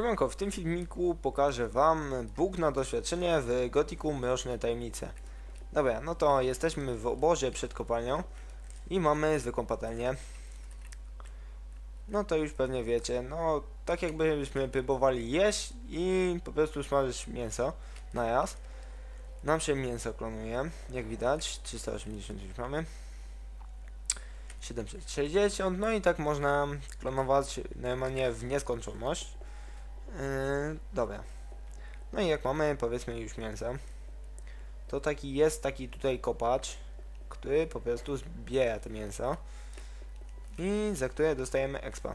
Siemanko, w tym filmiku pokażę wam Bóg na doświadczenie w Gotiku Mroczne Tajemnice. Dobra, no to jesteśmy w obozie przed kopalnią i mamy zwykłą patelnię. No to już pewnie wiecie, no tak jakbyśmy próbowali jeść i po prostu smażyć mięso na raz. Nam się mięso klonuje, jak widać, 380 już mamy. 760, no i tak można klonować normalnie w nieskończoność. Yy, dobra. No i jak mamy powiedzmy już mięso, to taki jest taki tutaj kopacz, który po prostu zbiera to mięso i za które dostajemy expa.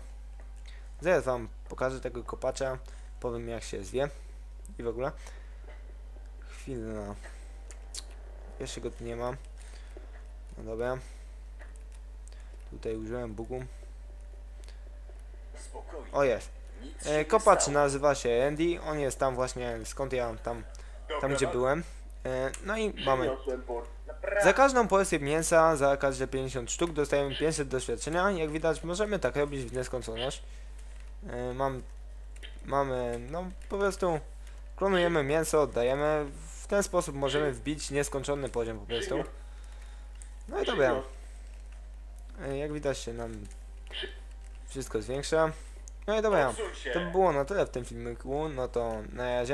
Zaraz wam pokażę tego kopacza, powiem jak się zwie i w ogóle. Chwilę. Jeszcze go tu nie ma. No dobra. Tutaj użyłem bugu. O jest. E, kopacz nazywa się Andy, on jest tam właśnie, skąd ja tam, tam gdzie byłem. E, no i mamy. Za każdą porcję mięsa, za każde 50 sztuk dostajemy 500 doświadczenia. Jak widać możemy tak robić w nieskończoność. E, mam, mamy, no po prostu klonujemy mięso, oddajemy. W ten sposób możemy wbić nieskończony poziom po prostu. No i dobra. Jak widać się nam wszystko zwiększa. No i dobra. To by było na tyle w tym filmiku, no to na razie.